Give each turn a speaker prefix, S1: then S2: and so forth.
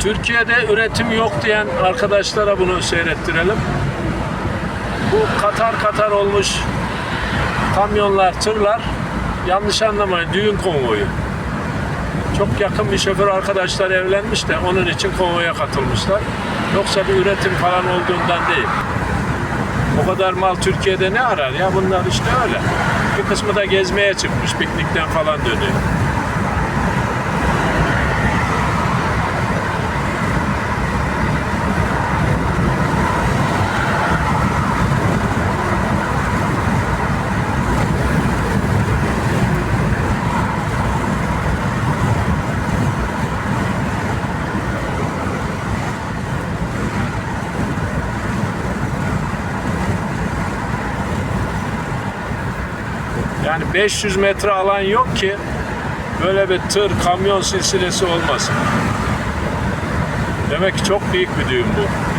S1: Türkiye'de üretim yok diyen arkadaşlara bunu seyrettirelim. Bu katar katar olmuş kamyonlar, tırlar yanlış anlamayın düğün konvoyu. Çok yakın bir şoför arkadaşlar evlenmiş de onun için konvoya katılmışlar. Yoksa bir üretim falan olduğundan değil. O kadar mal Türkiye'de ne arar ya bunlar işte öyle. Bir kısmı da gezmeye çıkmış piknikten falan dönüyor. Yani 500 metre alan yok ki böyle bir tır, kamyon silsilesi olmasın. Demek ki çok büyük bir düğün bu.